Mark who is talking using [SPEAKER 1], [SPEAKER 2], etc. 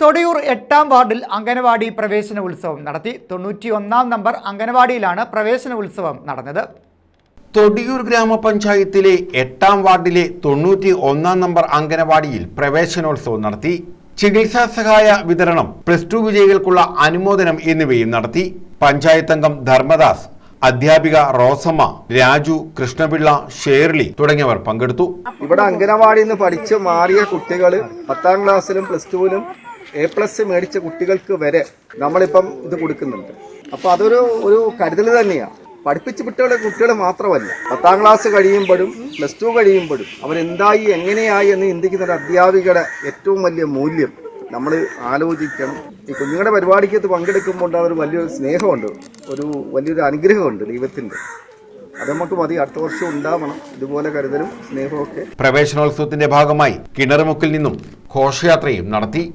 [SPEAKER 1] തൊടിയൂർ എട്ടാം വാർഡിൽ അംഗനവാടി പ്രവേശന ഉത്സവം നടത്തി. തൊണ്ണൂറ്റി ഒന്നാം നമ്പർ അംഗനവാടിയിലാണ് പ്രവേശന ഉത്സവം നടന്നത്.
[SPEAKER 2] തൊടിയൂർ ഗ്രാമപഞ്ചായത്തിലെ എട്ടാം വാർഡിലെ തൊണ്ണൂറ്റി ഒന്നാം നമ്പർ അംഗനവാടിയിൽ പ്രവേശനോത്സവം നടത്തി. ചികിത്സാ സഹായ വിതരണം പ്ലസ് ടു വിജയികൾക്കുള്ള അനുമോദനം എന്നിവയും നടത്തി. പഞ്ചായത്ത് അംഗം ധർമ്മദാസ് അധ്യാപിക റോസമ്മ രാജു കൃഷ്ണപിള്ള ഷേർലി തുടങ്ങിയവർ പങ്കെടുത്തു.
[SPEAKER 3] ഇവിടെ അംഗനവാടിയിൽ നിന്ന് പഠിച്ച് മാറിയ കുട്ടികൾ പത്താം ക്ലാസ്സിലും പ്ലസ് ടുവിലും എ പ്ലസ് മേടിച്ച കുട്ടികൾക്ക് വരെ നമ്മളിപ്പം ഇത് കൊടുക്കുന്നുണ്ട്. അപ്പോൾ അതൊരു ഒരു കരുതൽ തന്നെയാണ് പഠിപ്പിച്ച് വിട്ടുള്ള കുട്ടികൾ മാത്രമല്ല പത്താം ക്ലാസ് കഴിയുമ്പോഴും പ്ലസ് ടു കഴിയുമ്പോഴും അവരെന്തായി എങ്ങനെയായി എന്ന് ചിന്തിക്കുന്ന ഒരു അധ്യാപികയുടെ ഏറ്റവും വലിയ മൂല്യം നമ്മൾ ആലോചിക്കണം. ഈ കുഞ്ഞുങ്ങളുടെ പരിപാടിക്കകത്ത് പങ്കെടുക്കുമ്പോൾ ഉണ്ടാകുന്ന ഒരു വലിയൊരു സ്നേഹമുണ്ട്. ഒരു വലിയൊരു അനുഗ്രഹമുണ്ട് ദൈവത്തിന്റെ. അത് നമുക്ക് മതി. അടുത്ത വർഷം ഉണ്ടാവണം. ഇതുപോലെ കരുതലും സ്നേഹവും ഒക്കെ.
[SPEAKER 2] പ്രവേശനോത്സവത്തിന്റെ ഭാഗമായി കിണറുമുക്കിൽ നിന്നും ഘോഷയാത്രയും നടത്തി.